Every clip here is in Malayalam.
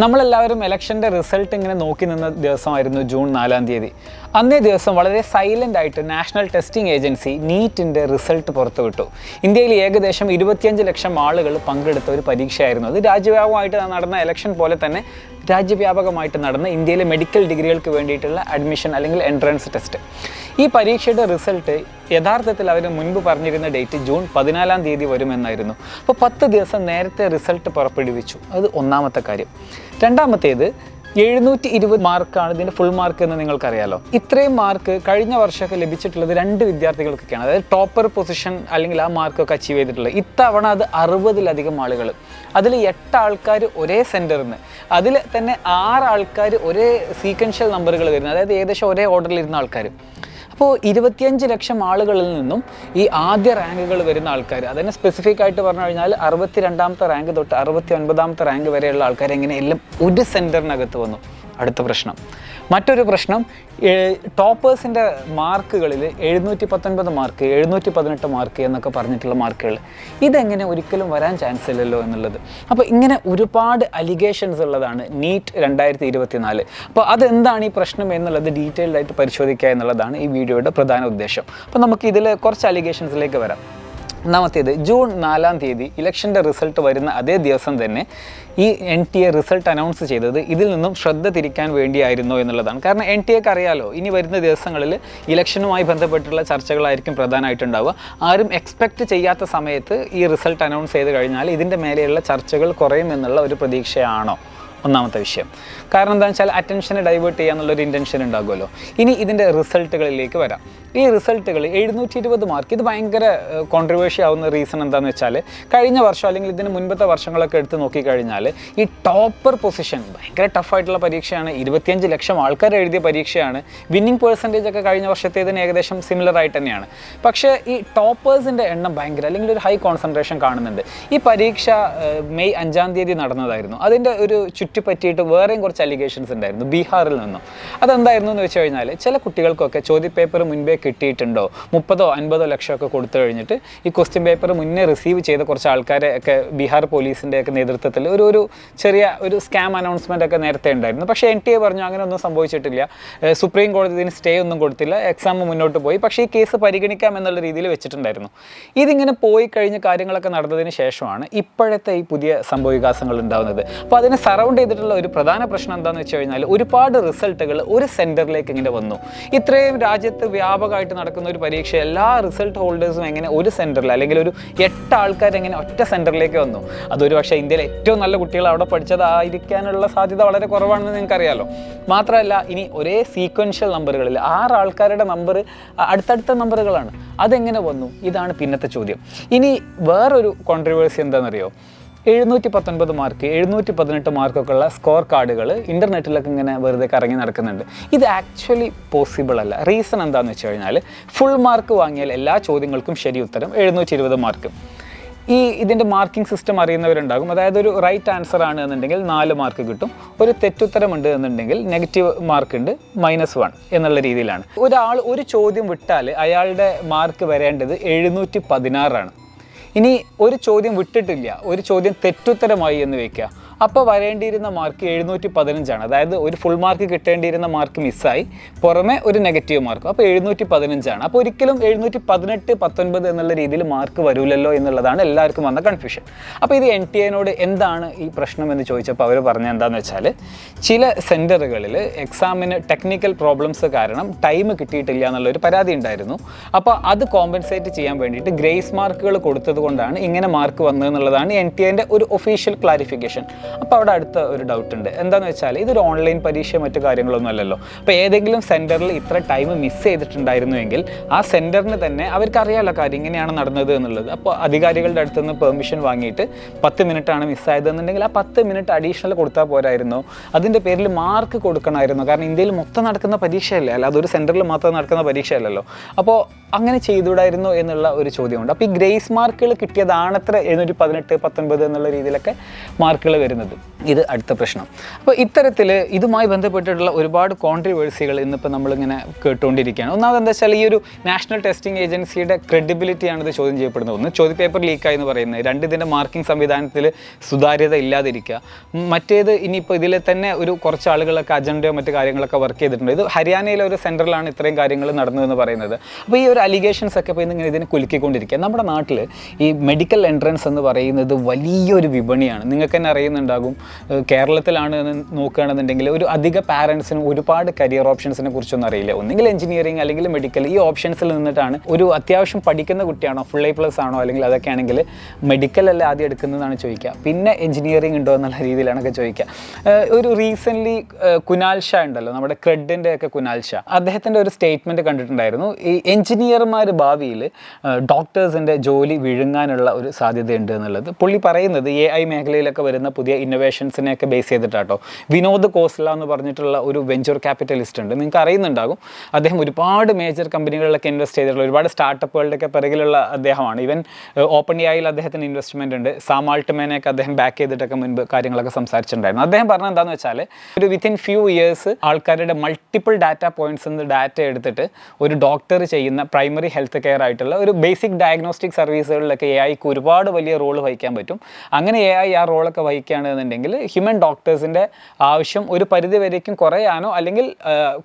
നമ്മളെല്ലാവരും ഇലക്ഷന്റെ റിസൾട്ട് ഇങ്ങനെ നോക്കി നിന്ന ദിവസമായിരുന്നു ജൂൺ നാലാം തീയതി. അന്നേ ദിവസം വളരെ സൈലന്റ് ആയിട്ട് നാഷണൽ ടെസ്റ്റിംഗ് ഏജൻസി നീറ്റിന്റെ റിസൾട്ട് പുറത്തുവിട്ടു. ഇന്ത്യയിൽ ഏകദേശം ഇരുപത്തിയഞ്ച് ലക്ഷം ആളുകൾ പങ്കെടുത്ത ഒരു പരീക്ഷയായിരുന്നു. അത് രാജ്യവ്യാപകമായിട്ട് നടന്ന ഇലക്ഷൻ പോലെ തന്നെ രാജ്യവ്യാപകമായിട്ട് നടന്ന ഇന്ത്യയിലെ മെഡിക്കൽ ഡിഗ്രികൾക്ക് വേണ്ടിയിട്ടുള്ള അഡ്മിഷൻ അല്ലെങ്കിൽ എൻട്രൻസ് ടെസ്റ്റ് ഈ പരീക്ഷയുടെ റിസൾട്ട് യഥാർത്ഥത്തിൽ അവർ മുൻപ് പറഞ്ഞിരുന്ന ഡേറ്റ് ജൂൺ പതിനാലാം തീയതി വരുമെന്നായിരുന്നു. അപ്പോൾ പത്ത് ദിവസം നേരത്തെ റിസൾട്ട് പുറപ്പെടുവിച്ചു. അത് ഒന്നാമത്തെ കാര്യം. രണ്ടാമത്തേത് എഴുന്നൂറ്റി ഇരുപത് മാർക്കാണ് ഇതിന്റെ ഫുൾ മാർക്ക് എന്ന് നിങ്ങൾക്കറിയാലോ. ഇത്രയും മാർക്ക് കഴിഞ്ഞ വർഷമൊക്കെ ലഭിച്ചിട്ടുള്ളത് രണ്ട് വിദ്യാർത്ഥികൾക്കൊക്കെയാണ്. അതായത് ടോപ്പർ പൊസിഷൻ അല്ലെങ്കിൽ ആ മാർക്കൊക്കെ അച്ചീവ് ചെയ്തിട്ടുള്ളത്. ഇത്തവണ അത് അറുപതിലധികം ആളുകൾ അതിൽ എട്ട് ആൾക്കാർ ഒരേ സെന്ററിൽ നിന്ന് അതിൽ തന്നെ ആറ് ആൾക്കാർ ഒരേ സീക്വൻഷ്യൽ നമ്പറുകൾ വരുന്നത് അതായത് ഏകദേശം ഒരേ ഓർഡറിൽ ഇരുന്ന ആൾക്കാർ അപ്പോൾ ഇരുപത്തിയഞ്ച് ലക്ഷം ആളുകളിൽ നിന്നും ഈ ആദ്യ റാങ്കുകൾ വരുന്ന ആൾക്കാർ അതിനെ സ്പെസിഫിക് ആയിട്ട് പറഞ്ഞു കഴിഞ്ഞാൽ അറുപത്തി രണ്ടാമത്തെ റാങ്ക് തൊട്ട് അറുപത്തി ഒൻപതാമത്തെ റാങ്ക് വരെയുള്ള ആൾക്കാർ എങ്ങനെ എല്ലാം ഒരു സെന്ററിനകത്ത് വന്നു. അടുത്ത പ്രശ്നം. മറ്റൊരു പ്രശ്നം ടോപ്പേഴ്സിന്റെ മാർക്കുകളിൽ എഴുന്നൂറ്റി പത്തൊൻപത് മാർക്ക് എഴുന്നൂറ്റി പതിനെട്ട് മാർക്ക് എന്നൊക്കെ പറഞ്ഞിട്ടുള്ള മാർക്കുകൾ. ഇതെങ്ങനെ ഒരിക്കലും വരാൻ ചാൻസ് ഇല്ലല്ലോ എന്നുള്ളത്. അപ്പോൾ ഇങ്ങനെ ഒരുപാട് അലിഗേഷൻസ് ഉള്ളതാണ് നീറ്റ് രണ്ടായിരത്തി ഇരുപത്തി നാല് അപ്പോൾ അതെന്താണ് ഈ പ്രശ്നം എന്നുള്ളത് ഡീറ്റെയിൽഡായിട്ട് പരിശോധിക്കുക എന്നുള്ളതാണ് ഈ വീഡിയോയുടെ പ്രധാന ഉദ്ദേശം. അപ്പോൾ നമുക്ക് ഇതിൽ കുറച്ച് അലിഗേഷൻസിലേക്ക് വരാം. ഒന്നാമത്തേത് ജൂൺ നാലാം തീയതി ഇലക്ഷന്റെ റിസൾട്ട് വരുന്ന അതേ ദിവസം തന്നെ ഈ N T A result announce ചെയ്തത് ഇതിൽ നിന്നും ശ്രദ്ധ തിരിക്കാൻ വേണ്ടിയായിരുന്നോ എന്നുള്ളതാണ്. കാരണം എൻ ടി എക്ക് അറിയാലോ ഇനി വരുന്ന ദിവസങ്ങളിൽ ഇലക്ഷനുമായി ബന്ധപ്പെട്ടുള്ള ചർച്ചകളായിരിക്കും പ്രധാനമായിട്ടുണ്ടാവുക. ആരും എക്സ്പെക്റ്റ് ചെയ്യാത്ത സമയത്ത് ഈ റിസൾട്ട് അനൗൺസ് ചെയ്ത് കഴിഞ്ഞാൽ ഇതിന്റെ മേലെയുള്ള ചർച്ചകൾ കുറയും എന്നുള്ള ഒരു പ്രതീക്ഷയാണോ? ഒന്നാമത്തെ വിഷയം. കാരണം എന്താണെന്ന് വെച്ചാൽ അറ്റൻഷനെ ഡൈവേർട്ട് ചെയ്യാന്നുള്ളൊരു ഇന്റൻഷൻ ഉണ്ടാകുമല്ലോ. ഇനി ഇതിന്റെ റിസൾട്ടുകളിലേക്ക് വരാം. ഈ റിസൾട്ടുകൾ എഴുന്നൂറ്റി ഇരുപത് മാർക്ക് ഇത് ഭയങ്കര കോൺട്രവേഴ്സി ആവുന്ന റീസൺ എന്താണെന്ന് വെച്ചാൽ കഴിഞ്ഞ വർഷം അല്ലെങ്കിൽ ഇതിന് മുൻപത്തെ വർഷങ്ങളൊക്കെ എടുത്ത് നോക്കിക്കഴിഞ്ഞാൽ ഈ ടോപ്പർ പൊസിഷൻ ഭയങ്കര ടഫായിട്ടുള്ള പരീക്ഷയാണ്. ഇരുപത്തിയഞ്ച് ലക്ഷം ആൾക്കാർ എഴുതിയ പരീക്ഷയാണ്. വിന്നിംഗ് പേഴ്സന്റേജ് ഒക്കെ കഴിഞ്ഞ വർഷത്തേതിന് ഏകദേശം സിമിലർ ആയിട്ട് തന്നെയാണ്. പക്ഷേ ഈ ടോപ്പേഴ്സിന്റെ എണ്ണം ഭയങ്കര അല്ലെങ്കിൽ ഒരു ഹൈ കോൺസെൻട്രേഷൻ കാണുന്നുണ്ട്. ഈ പരീക്ഷ മെയ് അഞ്ചാം തീയതി നടന്നതായിരുന്നു. അതിന്റെ ഒരു ചുറ്റിപ്പറ്റിയിട്ട് വേറെയും കുറച്ച് അലിഗേഷൻസ് ഉണ്ടായിരുന്നു ബീഹാറിൽ നിന്നും. അതെന്തായിരുന്നു എന്ന് വെച്ച് കഴിഞ്ഞാൽ ചില കുട്ടികൾക്കൊക്കെ ചോദ്യപേപ്പർ മുൻപേ കിട്ടിയിട്ടുണ്ടോ? മുപ്പതോ അൻപതോ ലക്ഷമൊക്കെ കൊടുത്തു കഴിഞ്ഞിട്ട് ഈ ക്വസ്റ്റ്യൻ പേപ്പർ മുന്നേ റിസീവ് ചെയ്ത കുറച്ച് ആൾക്കാരെ ഒക്കെ ബീഹാർ പോലീസിന്റെ ഒക്കെ നേതൃത്വത്തിൽ ഒരു ഒരു ചെറിയ ഒരു സ്കാം അനൗൺസ്മെന്റ് ഒക്കെ നേരത്തെ ഉണ്ടായിരുന്നു. പക്ഷേ എൻ ടി എ പറഞ്ഞു അങ്ങനെ ഒന്നും സംഭവിച്ചിട്ടില്ല സുപ്രീം കോടതി ഇതിന് സ്റ്റേ ഒന്നും കൊടുത്തില്ല. എക്സാം മുന്നോട്ട് പോയി. പക്ഷേ ഈ കേസ് പരിഗണിക്കാം എന്നുള്ള രീതിയിൽ വെച്ചിട്ടുണ്ടായിരുന്നു. ഇതിങ്ങനെ പോയി കഴിഞ്ഞ് കാര്യങ്ങളൊക്കെ നടന്നതിന് ശേഷമാണ് ഇപ്പോഴത്തെ ഈ പുതിയ സംഭവവികാസങ്ങൾ ഉണ്ടാകുന്നത് അപ്പോൾ അതിനെ സറൗണ്ട് ചെയ്തിട്ടുള്ള ഒരു പ്രധാന പ്രശ്നം എന്താണെന്ന് വെച്ച് കഴിഞ്ഞാൽ ഒരുപാട് റിസൾട്ടുകൾ ഒരു സെന്ററിലേക്ക് ഇങ്ങനെ വന്നു. ഇത്രയും രാജ്യത്ത് വ്യാപകമായിട്ട് നടക്കുന്ന ഒരു പരീക്ഷ എല്ലാ റിസൾട്ട് ഹോൾഡേഴ്സും എങ്ങനെ ഒരു സെന്ററിൽ അല്ലെങ്കിൽ ഒരു എട്ട് ആൾക്കാർ എങ്ങനെ ഒറ്റ സെന്ററിലേക്ക് വന്നു. അതൊരു പക്ഷേ ഇന്ത്യയിലെ ഏറ്റവും നല്ല കുട്ടികൾ അവിടെ പഠിച്ചതായിരിക്കാനുള്ള സാധ്യത വളരെ കുറവാണെന്ന് നിങ്ങൾക്കറിയാലോ. മാത്രമല്ല ഇനി ഒരേ സീക്വൻഷ്യൽ നമ്പറുകളിൽ ആറ് ആൾക്കാരുടെ നമ്പർ അടുത്തടുത്ത നമ്പറുകളാണ് അതെങ്ങനെ വന്നു? ഇതാണ് പിന്നത്തെ ചോദ്യം. ഇനി വേറൊരു കോൺട്രവേഴ്സി എന്താണെന്നറിയോ? എഴുന്നൂറ്റി പത്തൊൻപത് മാർക്ക് എഴുന്നൂറ്റി പതിനെട്ട് മാർക്കൊക്കെ ഉള്ള സ്കോർ കാർഡുകൾ ഇന്റർനെറ്റിലൊക്കെ ഇങ്ങനെ വെറുതെ കറങ്ങി നടക്കുന്നുണ്ട്. ഇത് ആക്ച്വലി പോസിബിൾ അല്ല. റീസൺ എന്താണെന്ന് വെച്ച് കഴിഞ്ഞാൽ ഫുൾ മാർക്ക് വാങ്ങിയാൽ എല്ലാ ചോദ്യങ്ങൾക്കും ശരി ഉത്തരം എഴുന്നൂറ്റി ഇരുപത് മാർക്ക് ഈ ഇതിന്റെ മാർക്കിംഗ് സിസ്റ്റം അറിയുന്നവരുണ്ടാകും. അതായത് ഒരു റൈറ്റ് ആൻസർ ആണ് എന്നുണ്ടെങ്കിൽ നാല് മാർക്ക് കിട്ടും. ഒരു തെറ്റുത്തരമുണ്ട് എന്നുണ്ടെങ്കിൽ നെഗറ്റീവ് മാർക്ക് ഉണ്ട് മൈനസ് വൺ എന്നുള്ള രീതിയിലാണ്. ഒരാൾ ഒരു ചോദ്യം വിട്ടാൽ അയാളുടെ മാർക്ക് വരേണ്ടത് എഴുന്നൂറ്റി പതിനാറാണ് ഇനി ഒരു ചോദ്യം വിട്ടിട്ടില്ല. ഒരു ചോദ്യം തെറ്റുത്തരമായി എന്ന് വെക്കുക അപ്പോൾ വരേണ്ടിയിരുന്ന മാർക്ക് എഴുന്നൂറ്റി പതിനഞ്ചാണ് അതായത് ഒരു ഫുൾ മാർക്ക് കിട്ടേണ്ടിയിരുന്ന മാർക്ക് മിസ്സായി പുറമെ ഒരു നെഗറ്റീവ് മാർക്ക് അപ്പോൾ എഴുന്നൂറ്റി പതിനഞ്ചാണ് അപ്പോൾ ഒരിക്കലും എഴുന്നൂറ്റി പതിനെട്ട് പത്തൊൻപത് എന്നുള്ള രീതിയിൽ മാർക്ക് വരൂലല്ലോ എന്നുള്ളതാണ് എല്ലാവർക്കും വന്ന കൺഫ്യൂഷൻ അപ്പോൾ ഇത് എൻ ടി എനോട് എന്താണ് ഈ പ്രശ്നം എന്ന് ചോദിച്ചപ്പോൾ അവർ പറഞ്ഞ എന്താണെന്ന് വെച്ചാൽ ചില സെന്ററുകളിൽ എക്സാമിന് ടെക്നിക്കൽ പ്രോബ്ലംസ് കാരണം ടൈം കിട്ടിയിട്ടില്ല എന്നുള്ളൊരു പരാതി ഉണ്ടായിരുന്നു. അപ്പോൾ അത് കോമ്പൻസേറ്റ് ചെയ്യാൻ വേണ്ടിയിട്ട് ഗ്രേസ് മാർക്കുകൾ കൊടുത്തത് കൊണ്ടാണ് ഇങ്ങനെ മാർക്ക് വന്നതെന്നുള്ളതാണ് എൻ ടി എന്റെ ഒരു ഒഫീഷ്യൽ ക്ലാരിഫിക്കേഷൻ അപ്പോൾ അവിടെ അടുത്ത ഒരു ഡൗട്ട് ഉണ്ട്. എന്താണെന്ന് വെച്ചാൽ ഇതൊരു ഓൺലൈൻ പരീക്ഷ മറ്റു കാര്യങ്ങളൊന്നും അല്ലല്ലോ. അപ്പോൾ ഏതെങ്കിലും സെന്ററിൽ ഇത്ര ടൈം മിസ് ചെയ്തിട്ടുണ്ടായിരുന്നുവെങ്കിൽ ആ സെന്ററിന് തന്നെ അവർക്ക് അറിയാമല്ലോ കാര്യം ഇങ്ങനെയാണ് നടന്നത് എന്നുള്ളത്. അപ്പോൾ അധികാരികളുടെ അടുത്ത് നിന്ന് പെർമിഷൻ വാങ്ങിയിട്ട് പത്ത് മിനിറ്റാണ് മിസ്സായതെന്നുണ്ടെങ്കിൽ ആ പത്ത് മിനിറ്റ് അഡീഷണൽ കൊടുത്താൽ പോരായിരുന്നു. അതിന്റെ പേരിൽ മാർക്ക് കൊടുക്കണമായിരുന്നു. കാരണം ഇന്ത്യയിൽ മൊത്തം നടക്കുന്ന പരീക്ഷയല്ലേ? അല്ല അതൊരു സെന്ററിൽ മാത്രം നടക്കുന്ന പരീക്ഷയല്ലല്ലോ. അപ്പോൾ അങ്ങനെ ചെയ്തുകൂടായിരുന്നു എന്നുള്ള ഒരു ചോദ്യമുണ്ട്. അപ്പോൾ ഈ ഗ്രേസ് മാർക്കുകൾ കിട്ടിയതാണത്ര? എഴുന്നൂറ്റി പതിനെട്ട് പത്തൊൻപത് എന്നുള്ള രീതിയിലൊക്കെ മാർക്കുകൾ വരുന്നത്. Dikkat edin. ഇത് അടുത്ത പ്രശ്നം. അപ്പോൾ ഇത്തരത്തിൽ ഇതുമായി ബന്ധപ്പെട്ടിട്ടുള്ള ഒരുപാട് കോൺട്രിവേഴ്സികൾ ഇന്നിപ്പോൾ നമ്മളിങ്ങനെ കേട്ടുകൊണ്ടിരിക്കുകയാണ് ഒന്നാമത് എന്താ വെച്ചാൽ ഈ ഒരു നാഷണൽ ടെസ്റ്റിംഗ് ഏജൻസിയുടെ ക്രെഡിബിലിറ്റിയാണ് ഇത് ചോദ്യം ചെയ്യപ്പെടുന്നത്. ഒന്ന് ചോദ്യ പേപ്പർ ലീക്കായി എന്ന് പറയുന്നത്. രണ്ട് ഇതിന്റെ മാർക്കിംഗ് സംവിധാനത്തിൽ സുതാര്യത ഇല്ലാതിരിക്കുക. മറ്റേത് ഇനിയിപ്പോൾ ഇതിൽ തന്നെ ഒരു കുറച്ച് ആളുകളൊക്കെ അജണ്ടയോ മറ്റു കാര്യങ്ങളൊക്കെ വർക്ക് ചെയ്തിട്ടുണ്ട്. ഇത് ഹരിയാനയിലെ ഒരു സെന്ററിലാണ് ഇത്രയും കാര്യങ്ങൾ നടന്നതെന്ന് പറയുന്നത്. അപ്പോൾ ഈ ഒരു അലിഗേഷൻസ് ഒക്കെ ഇപ്പോൾ ഇന്നിങ്ങനെ ഇതിനെ കുലുക്കിക്കൊണ്ടിരിക്കുക. നമ്മുടെ നാട്ടിൽ ഈ മെഡിക്കൽ എൻട്രൻസ് എന്ന് പറയുന്നത് വലിയൊരു വിപണിയാണ്. നിങ്ങൾക്ക് തന്നെ അറിയുന്നുണ്ടാകും. കേരളത്തിലാണ് നോക്കുകയാണെന്നുണ്ടെങ്കിൽ ഒരു അധിക പാരൻസിനും ഒരുപാട് കരിയർ ഓപ്ഷൻസിനെ കുറിച്ചൊന്നും അറിയില്ല. ഒന്നുകിൽ എഞ്ചിനീയറിംഗ് അല്ലെങ്കിൽ മെഡിക്കൽ ഈ ഓപ്ഷൻസിൽ നിന്നിട്ടാണ് ഒരു അത്യാവശ്യം പഠിക്കുന്ന കുട്ടിയാണോ ഫുൾ എ പ്ലസ് ആണോ അല്ലെങ്കിൽ അതൊക്കെ ആണെങ്കിൽ മെഡിക്കൽ അല്ല ആദ്യം എടുക്കുന്നതാണ് ചോദിക്കുക. പിന്നെ എഞ്ചിനീയറിംഗ് ഉണ്ടോ എന്നുള്ള രീതിയിലാണൊക്കെ ചോദിക്കുക. ഒരു റീസെന്റ്ലി കുനാൽ ഷാ ഉണ്ടല്ലോ നമ്മുടെ ക്രെഡിന്റെ ഒക്കെ കുനാൽ ഷാ. അദ്ദേഹത്തിന്റെ ഒരു സ്റ്റേറ്റ്മെന്റ് കണ്ടിട്ടുണ്ടായിരുന്നു. ഈ എഞ്ചിനീയർമാർ ഭാവിയിൽ ഡോക്ടേഴ്സിന്റെ ജോലി വിഴുങ്ങാനുള്ള ഒരു സാധ്യതയുണ്ട് എന്നുള്ളത്. പുള്ളി പറയുന്നത് എ ഐ മേഖലയിലൊക്കെ വരുന്ന പുതിയ ഇന്നോവേഷൻസിനെയൊക്കെ ബേസ് ചെയ്തിട്ടാട്ടോ. വിനോദ് കോസ്ല എന്ന് പറഞ്ഞിട്ടുള്ള ഒരു വെഞ്ചർ ക്യാപിറ്റലിസ്റ്റ് ഉണ്ട്. നിങ്ങൾക്ക് അറിയുന്നുണ്ടാകും. അദ്ദേഹം ഒരുപാട് മേജർ കമ്പനികളിലൊക്കെ ഇൻവെസ്റ്റ് ചെയ്തിട്ടുള്ള ഒരുപാട് സ്റ്റാർട്ടപ്പുകളുടെയൊക്കെ പിറകിലുള്ള അദ്ദേഹമാണ്. ഈവൻ ഓപ്പൺ ഐയിൽ അദ്ദേഹത്തിന് ഇൻവെസ്റ്റ്മെന്റ് ഉണ്ട്. സാമാൾട്ട്മേനെയൊക്കെ അദ്ദേഹം ബാക്ക് ചെയ്തിട്ടൊക്കെ മുൻപ് കാര്യങ്ങളൊക്കെ സംസാരിച്ചിട്ടുണ്ടായിരുന്നു. അദ്ദേഹം പറഞ്ഞത് എന്താണെന്ന് വെച്ചാൽ ഒരു വിത്തിൻ ഫ്യൂ ഇയേഴ്സ് ആൾക്കാരുടെ മൾട്ടിപ്പിൾ ഡാറ്റ പോയിന്റ്സ് നിന്ന് ഡാറ്റ എടുത്തിട്ട് ഒരു ഡോക്ടർ ചെയ്യുന്ന പ്രൈമറി ഹെൽത്ത് കെയർ ആയിട്ടുള്ള ഒരു ബേസിക് ഡയഗ്നോസ്റ്റിക് സർവീസുകളിലൊക്കെ എ ഐക്ക് ഒരുപാട് വലിയ റോൾ വഹിക്കാൻ പറ്റും. അങ്ങനെ എ ഐ ആ റോളൊക്കെ വഹിക്കുകയാണെന്നുണ്ടെങ്കിൽ ഹ്യൂമൻ ഡോക്ടേഴ്സിന്റെ ആവശ്യം ഒരു പരിധി വരേക്കും കുറയാനോ അല്ലെങ്കിൽ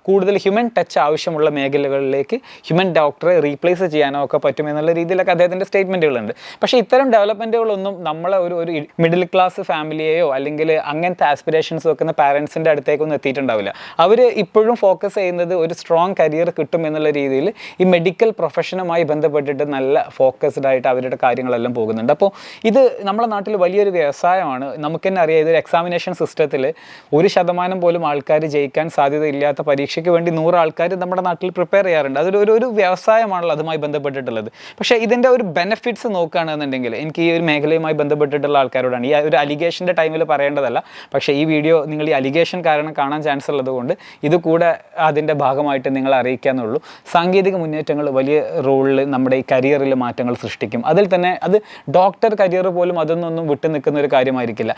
കൂടുതൽ ഹ്യൂമൻ ടച്ച് ആവശ്യമുള്ള മേഖലകളിലേക്ക് ഹ്യൂമൻ ഡോക്ടറെ റീപ്ലേസ് ചെയ്യാനോ ഒക്കെ പറ്റുമെന്നുള്ള രീതിയിലൊക്കെ അദ്ദേഹത്തിന്റെ സ്റ്റേറ്റ്മെന്റുകളുണ്ട് പക്ഷേ ഇത്തരം ഡെവലപ്മെന്റുകളൊന്നും നമ്മളെ ഒരു ഒരു മിഡിൽ ക്ലാസ് ഫാമിലിയെയോ അല്ലെങ്കിൽ അങ്ങനത്തെ ആസ്പിറേഷൻസ് വെക്കുന്ന പാരൻസിന്റെ അടുത്തേക്കൊന്നും എത്തിയിട്ടുണ്ടാവില്ല. അവർ ഇപ്പോഴും ഫോക്കസ് ചെയ്യുന്നത് ഒരു സ്ട്രോങ് കരിയർ കിട്ടും എന്നുള്ള രീതിയിൽ ഈ മെഡിക്കൽ പ്രൊഫഷനുമായി ബന്ധപ്പെട്ടിട്ട് നല്ല ഫോക്കസ്ഡ് ആയിട്ട് അവരുടെ കാര്യങ്ങളെല്ലാം പോകുന്നുണ്ട്. അപ്പോൾ ഇത് നമ്മുടെ നാട്ടിൽ വലിയൊരു വ്യവസായമാണ്. നമുക്ക് തന്നെ അറിയാം ഇതൊരു എക്സാമിനേഷൻ സിസ്റ്റത്തിൽ ഒരു ശതമാനം പോലും ആൾക്കാർ ജയിക്കാൻ സാധ്യതയില്ലാത്ത പരീക്ഷയ്ക്ക് വേണ്ടി നൂറ് ആൾക്കാർ നമ്മുടെ നാട്ടിൽ പ്രിപ്പയർ ചെയ്യാറുണ്ട്. അതൊരു ഒരു ഒരു വ്യവസായമാണല്ലോ അതുമായി ബന്ധപ്പെട്ടിട്ടുള്ളത്. പക്ഷേ ഇതിന്റെ ഒരു ബെനിഫിറ്റ്സ് നോക്കുകയാണെന്നുണ്ടെങ്കിൽ എനിക്ക് ഈ ഒരു മേഖലയുമായി ബന്ധപ്പെട്ടിട്ടുള്ള ആൾക്കാരോടാണ്. ഈ ഒരു അലിഗേഷന്റെ ടൈമിൽ പറയേണ്ടതല്ല. പക്ഷേ ഈ വീഡിയോ നിങ്ങൾ ഈ അലിഗേഷൻ കാരണം കാണാൻ ചാൻസ് ഉള്ളതുകൊണ്ട് ഇത് കൂടെ അതിന്റെ ഭാഗമായിട്ട് നിങ്ങൾ അറിയിക്കാന്നുള്ളൂ. സാങ്കേതിക മുന്നേറ്റങ്ങൾ വലിയ റോളിൽ നമ്മുടെ ഈ കരിയറിൽ മാറ്റങ്ങൾ സൃഷ്ടിക്കും. അതിൽ തന്നെ അത് ഡോക്ടർ കരിയർ പോലും അതൊന്നും വിട്ടു നിൽക്കുന്ന ഒരു കാര്യമായിരിക്കില്ല.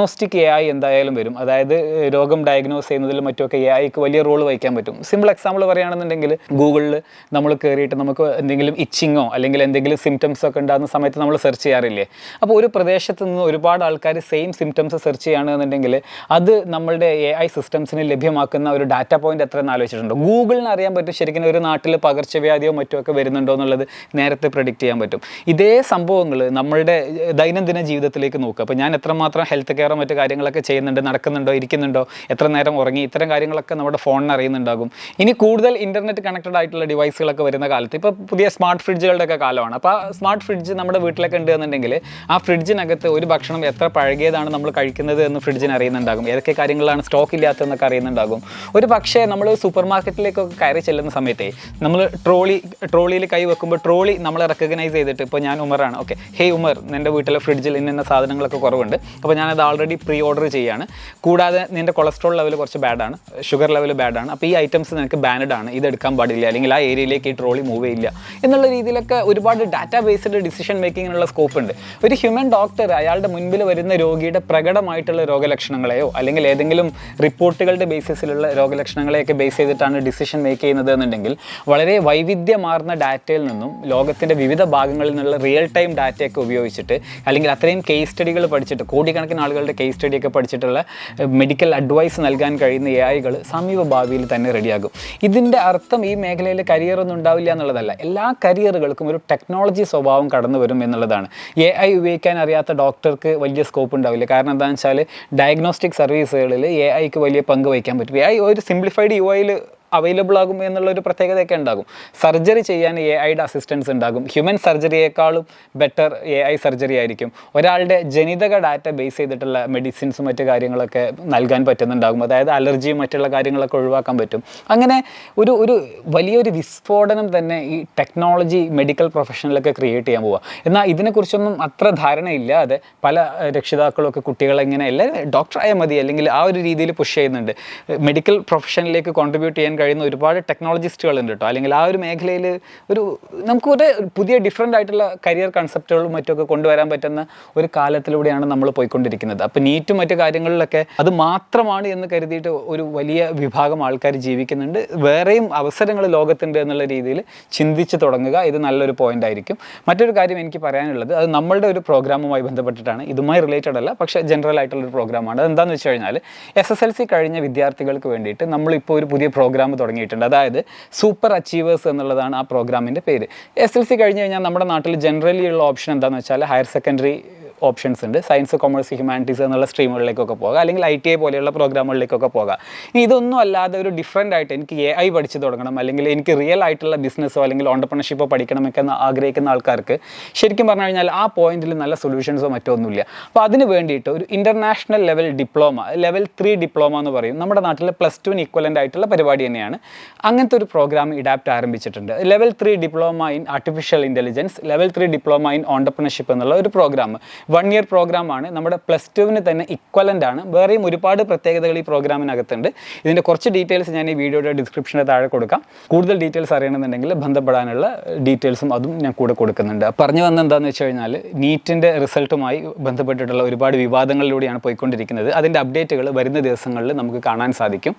ഡയഗ്നോസ്റ്റിക് എ ഐ എന്തായാലും വരും. അതായത് രോഗം ഡയഗ്നോസ് ചെയ്യുന്നതിലും മറ്റുമൊക്കെ എ ഐക്ക് വലിയ റോൾ വഹിക്കാൻ പറ്റും. സിമ്പിൾ എക്സാമ്പിൾ പറയുകയാണെന്നുണ്ടെങ്കിൽ ഗൂഗിളിൽ നമ്മൾ കയറിയിട്ട് നമുക്ക് എന്തെങ്കിലും ഇച്ചിങ്ങോ അല്ലെങ്കിൽ എന്തെങ്കിലും സിംറ്റംസ് ഒക്കെ ഉണ്ടാകുന്ന സമയത്ത് നമ്മൾ സെർച്ച് ചെയ്യാറില്ലേ? അപ്പോൾ ഒരു പ്രദേശത്ത് നിന്ന് ഒരുപാട് ആൾക്കാർ സെയിം സിംറ്റംസ് സെർച്ച് ചെയ്യുകയാണെന്നുണ്ടെങ്കിൽ അത് നമ്മളുടെ എ ഐ സിസ്റ്റംസിന് ലഭ്യമാക്കുന്ന ഒരു ഡാറ്റ പോയിന്റ് എത്രയെന്ന് ആലോചിച്ചിട്ടുണ്ടോ? ഗൂഗിളിന് അറിയാൻ പറ്റും ശരിക്കും ഒരു നാട്ടിൽ പകർച്ചവ്യാധിയോ മറ്റോ ഒക്കെ വരുന്നുണ്ടോ എന്നുള്ളത് നേരത്തെ പ്രഡിക്റ്റ് ചെയ്യാൻ പറ്റും. ഇതേ സംഭവങ്ങൾ നമ്മളുടെ ദൈനംദിന ജീവിതത്തിലേക്ക് നോക്കുക. അപ്പോൾ ഞാൻ എത്രമാത്രം ഹെൽത്ത് കെയറോ മറ്റു കാര്യങ്ങളൊക്കെ ചെയ്യുന്നുണ്ട് നടക്കുന്നുണ്ടോ ഇരിക്കുന്നുണ്ടോ എത്ര നേരം ഉറങ്ങി ഇത്തരം കാര്യങ്ങളൊക്കെ നമ്മുടെ ഫോണിന് അറിയുന്നുണ്ടാകും. ഇനി കൂടുതൽ ഇന്റർനെറ്റ് കണക്റ്റഡ് ആയിട്ടുള്ള ഡിവൈസുകളൊക്കെ വരുന്ന കാലത്ത് ഇപ്പോൾ പുതിയ സ്മാർട്ട് ഫ്രിഡ്ജുകളുടെ ഒക്കെ കാലമാണ്. അപ്പോൾ ആ സ്മാർട്ട് ഫ്രിഡ്ജ് നമ്മുടെ വീട്ടിലൊക്കെ ഉണ്ട് എന്നുണ്ടെങ്കിൽ ആ ഫ്രിഡ്ജിനകത്ത് ഒരു ഭക്ഷണം എത്ര പഴകിയതാണ് നമ്മൾ കഴിക്കുന്നത് എന്ന് ഫ്രിഡ്ജിന് അറിയുന്നുണ്ടാകും. ഏതൊക്കെ കാര്യങ്ങളാണ് സ്റ്റോക്ക് ഇല്ലാത്തതെന്നൊക്കെ അറിയുന്നുണ്ടാകും. ഒരു പക്ഷേ നമ്മൾ സൂപ്പർ മാർക്കറ്റിലേക്കൊക്കെ കയറി ചെല്ലുന്ന സമയത്തെ നമ്മൾ ട്രോളി ട്രോളിയിൽ കൈ വെക്കുമ്പോൾ ട്രോളി നമ്മൾ റെക്കഗ്നൈസ് ചെയ്തിട്ട് ഇപ്പോൾ ഞാൻ ഉമറാണ്. ഓക്കെ ഹേ ഉമർ എന്റെ വീട്ടിലെ ഫ്രിഡ്ജിൽ ഇന്ന സാധനങ്ങളൊക്കെ കുറവുണ്ട്. അപ്പോൾ ഞാനത് ആൾറെഡി പ്രീ ഓർഡർ ചെയ്യാണ്. കൂടാതെ നിന്റെ കൊളസ്ട്രോൾ ലെവൽ കുറച്ച് ബാഡ് ആണ്. ഷുഗർ ലെവൽ ബാഡ് ആണ്. അപ്പോൾ ഈ ഐറ്റംസ് നിനക്ക് ബാനഡ് ആണ്. ഇത് എടുക്കാൻ പാടില്ല. അല്ലെങ്കിൽ ആ ഏരിയയിലേക്ക് ഈ ട്രോളി മൂവ് ചെയ്യില്ല. എന്നുള്ള രീതിയിലൊക്കെ ഒരുപാട് ഡാറ്റാ ബേസ്ഡ് ഡിസിഷൻ മേക്കിങ്ങിനുള്ള സ്കോപ്പ് ഉണ്ട്. ഒരു ഹ്യൂമൻ ഡോക്ടർ അയാളുടെ മുൻപിൽ വരുന്ന രോഗിയുടെ പ്രകടമായിട്ടുള്ള രോഗലക്ഷണങ്ങളെയോ അല്ലെങ്കിൽ ഏതെങ്കിലും റിപ്പോർട്ടുകളുടെ ബേസിസിലുള്ള രോഗലക്ഷണങ്ങളെയൊക്കെ ബേസ് ചെയ്തിട്ടാണ് ഡിസിഷൻ മേക്ക് ചെയ്യുന്നത് എന്നുണ്ടെങ്കിൽ വളരെ വൈവിധ്യമാർന്ന ഡാറ്റയിൽ നിന്നും ലോകത്തിന്റെ വിവിധ ഭാഗങ്ങളിൽ നിന്നുള്ള റിയൽ ടൈം ഡാറ്റയൊക്കെ ഉപയോഗിച്ചിട്ട് അല്ലെങ്കിൽ അത്രയും കേസ് സ്റ്റഡികൾ പഠിച്ചിട്ട് കോടിക്കണക്കിന് ആളുകളുടെ കേസ് സ്റ്റഡിയൊക്കെ പഠിച്ചിട്ടുള്ള മെഡിക്കൽ അഡ്വൈസ് നൽകാൻ കഴിയുന്ന എ ഐകൾ സമീപ ഭാവിയിൽ തന്നെ റെഡിയാകും ഇതിന്റെ അർത്ഥം ഈ മേഖലയിൽ കരിയർ ഒന്നും ഉണ്ടാവില്ല എന്നുള്ളതല്ല. എല്ലാ കരിയറുകൾക്കും ഒരു ടെക്നോളജി സ്വഭാവം കടന്നു വരും എന്നുള്ളതാണ്. എ ഐ ഉപയോഗിക്കാൻ അറിയാത്ത ഡോക്ടർക്ക് വലിയ സ്കോപ്പ് ഉണ്ടാവില്ല. കാരണം എന്താണെന്ന് വെച്ചാൽ ഡയഗ്നോസ്റ്റിക് സർവീസുകളിൽ എ ഐക്ക് വലിയ പങ്ക് വഹിക്കാൻ പറ്റും. എ ഐ ഒരു സിംപ്ലിഫൈഡ് യു ഐയിൽ അവൈലബിൾ ആകും എന്നുള്ള ഒരു പ്രത്യേകതയൊക്കെ ഉണ്ടാകും. സർജറി ചെയ്യാൻ എ ഐയുടെ അസിസ്റ്റൻസ് ഉണ്ടാകും. ഹ്യൂമൻ സർജറിയേക്കാളും ബെറ്റർ എ ഐ സർജറി ആയിരിക്കും. ഒരാളുടെ ജനിതക ഡാറ്റ ബേസ് ചെയ്തിട്ടുള്ള മെഡിസിൻസും മറ്റു കാര്യങ്ങളൊക്കെ നൽകാൻ പറ്റുന്നുണ്ടാകും. അതായത് അലർജിയും മറ്റുള്ള കാര്യങ്ങളൊക്കെ ഒഴിവാക്കാൻ പറ്റും. അങ്ങനെ ഒരു ഒരു വലിയൊരു വിസ്ഫോടനം തന്നെ ഈ ടെക്നോളജി മെഡിക്കൽ പ്രൊഫഷനിലൊക്കെ ക്രിയേറ്റ് ചെയ്യാൻ പോവുക എന്നാൽ ഇതിനെക്കുറിച്ചൊന്നും അത്ര ധാരണയില്ലാതെ പല രക്ഷിതാക്കളും രക്ഷിതാക്കളൊക്കെ കുട്ടികളെ ഇങ്ങനെ അല്ല ഡോക്ടറായാൽ മതി അല്ലെങ്കിൽ ആ ഒരു രീതിയിൽ പുഷ് ചെയ്യുന്നുണ്ട്. മെഡിക്കൽ പ്രൊഫഷനിലേക്ക് കോൺട്രിബ്യൂട്ട് ചെയ്യാൻ കഴിയുന്ന ഒരുപാട് ടെക്നോളജിസ്റ്റുകൾ ഉണ്ട് കേട്ടോ അല്ലെങ്കിൽ ആ ഒരു മേഖലയിൽ ഒരു നമുക്ക് ഒരു പുതിയ ഡിഫറെന്റ് ആയിട്ടുള്ള കരിയർ കൺസെപ്റ്റുകളും മറ്റൊക്കെ കൊണ്ടുവരാൻ പറ്റുന്ന ഒരു കാലത്തിലൂടെയാണ് നമ്മൾ പോയിക്കൊണ്ടിരിക്കുന്നത്. അപ്പോൾ നീറ്റും മറ്റു കാര്യങ്ങളിലൊക്കെ അത് മാത്രമാണ് എന്ന് കരുതിയിട്ട് ഒരു വലിയ വിഭാഗം ആൾക്കാർ ജീവിക്കുന്നുണ്ട്. വേറെയും അവസരങ്ങൾ ലോകത്തുണ്ട് എന്നുള്ള രീതിയിൽ ചിന്തിച്ച് തുടങ്ങുക ഇത് നല്ലൊരു പോയിന്റ് ആയിരിക്കും. മറ്റൊരു കാര്യം എനിക്ക് പറയാനുള്ളത് അത് നമ്മളുടെ ഒരു പ്രോഗ്രാമുമായി ബന്ധപ്പെട്ടിട്ടാണ്. ഇതുമായി റിലേറ്റഡ് അല്ല പക്ഷേ ജനറൽ ആയിട്ടുള്ള ഒരു പ്രോഗ്രാമാണ് അതെന്താണെന്ന് വെച്ച് കഴിഞ്ഞാൽ എസ് എസ് എൽ സി കഴിഞ്ഞ വിദ്യാർത്ഥികൾക്ക് വേണ്ടിയിട്ട് നമ്മളിപ്പോൾ ഒരു പുതിയ പ്രോഗ്രാം തുടങ്ങിയിട്ടുണ്ട്. അതായത് സൂപ്പർ അച്ചീവേഴ്സ് എന്നുള്ളതാണ് ആ പ്രോഗ്രാമിന്റെ പേര്. എസ് എൽ സി കഴിഞ്ഞ് കഴിഞ്ഞാൽ നമ്മുടെ നാട്ടിൽ ജനറലി ഉള്ള ഓപ്ഷൻ എന്താണെന്ന് വെച്ചാൽ ഹയർ സെക്കൻഡറി ഓപ്ഷൻസ് ഉണ്ട്. സയൻസ് കോമേഴ്സ് ഹ്യൂമാനിറ്റീസ് എന്നുള്ള സ്ട്രീമുകളിലേക്കൊക്കെ പോകാം. അല്ലെങ്കിൽ ഐ ടി ഐ പോലെയുള്ള പ്രോഗ്രാമുകളിലേക്കൊക്കെ പോകാം. ഇനി ഇതൊന്നും അല്ലാതെ ഒരു ഡിഫറെന്റ് ആയിട്ട് എനിക്ക് എ ഐ പഠിച്ചു തുടങ്ങണം. അല്ലെങ്കിൽ എനിക്ക് റിയൽ ആയിട്ടുള്ള ബിസിനസ്സോ അല്ലെങ്കിൽ ഓണ്ടർപ്രണർഷിപ്പോ എന്ന് ആഗ്രഹിക്കുന്ന ആൾക്കാർക്ക് ശരിക്കും പറഞ്ഞു കഴിഞ്ഞാൽ ആ പോയിന്റിൽ നല്ല സൊല്യൂഷൻസോ മറ്റോ ഒന്നുമില്ല. അപ്പോൾ അതിന് വേണ്ടിയിട്ട് ഒരു international level diploma level three diploma എന്ന് പറയും. നമ്മുടെ നാട്ടിലെ പ്ലസ് ടുവിന് ഈക്വലന്റ് ആയിട്ടുള്ള പരിപാടി തന്നെയാണ്. അങ്ങനത്തെ ഒരു പ്രോഗ്രാം ഇഡാപ്റ്റ് ആരംഭിച്ചിട്ടുണ്ട്. Level three diploma in artificial intelligence level three diploma in entrepreneurship എന്നുള്ള ഒരു പ്രോഗ്രാം വൺ ഇയർ പ്രോഗ്രാമാണ് നമ്മുടെ പ്ലസ് ടുവിന് തന്നെ ഇക്വലന്റ് ആണ്. വേറെയും ഒരുപാട് പ്രത്യേകതകൾ ഈ പ്രോഗ്രാമിനകത്തുണ്ട്. ഇതിന്റെ കുറച്ച് ഡീറ്റെയിൽസ് ഞാൻ ഈ വീഡിയോയുടെ ഡിസ്ക്രിപ്ഷനിൽ താഴെ കൊടുക്കാം. കൂടുതൽ ഡീറ്റെയിൽസ് അറിയണമെന്നുണ്ടെങ്കിൽ ബന്ധപ്പെടാനുള്ള ഡീറ്റെയിൽസും അതും ഞാൻ കൂടെ കൊടുക്കുന്നുണ്ട്. പറഞ്ഞു വന്ന എന്താണെന്ന് വെച്ച് കഴിഞ്ഞാൽ നീറ്റിന്റെ റിസൾട്ടുമായി ബന്ധപ്പെട്ടിട്ടുള്ള ഒരുപാട് വിവാദങ്ങളിലൂടെയാണ് പോയിക്കൊണ്ടിരിക്കുന്നത്. അതിന്റെ അപ്ഡേറ്റുകൾ വരുന്ന ദിവസങ്ങളിൽ നമുക്ക് കാണാൻ സാധിക്കും.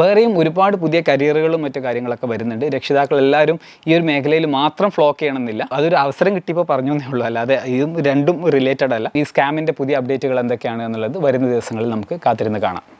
വേറെയും ഒരുപാട് പുതിയ കരിയറുകളും മറ്റു കാര്യങ്ങളൊക്കെ വരുന്നുണ്ട്. രക്ഷിതാക്കൾ എല്ലാവരും ഈ ഒരു മേഖലയിൽ മാത്രം ഫ്ലോക്ക് ചെയ്യണമെന്നില്ല. അതൊരു അവസരം കിട്ടിയപ്പോൾ പറഞ്ഞു എന്നേ ഉള്ളൂ. അല്ലാതെ ഇതും രണ്ടും റിലേറ്റഡ് അല്ല. ഈ സ്കാമിന്റെ പുതിയ അപ്ഡേറ്റുകൾ എന്തൊക്കെയാണ് എന്നുള്ളത് വരുന്ന ദിവസങ്ങളിൽ നമുക്ക് കാത്തിരുന്ന് കാണാം.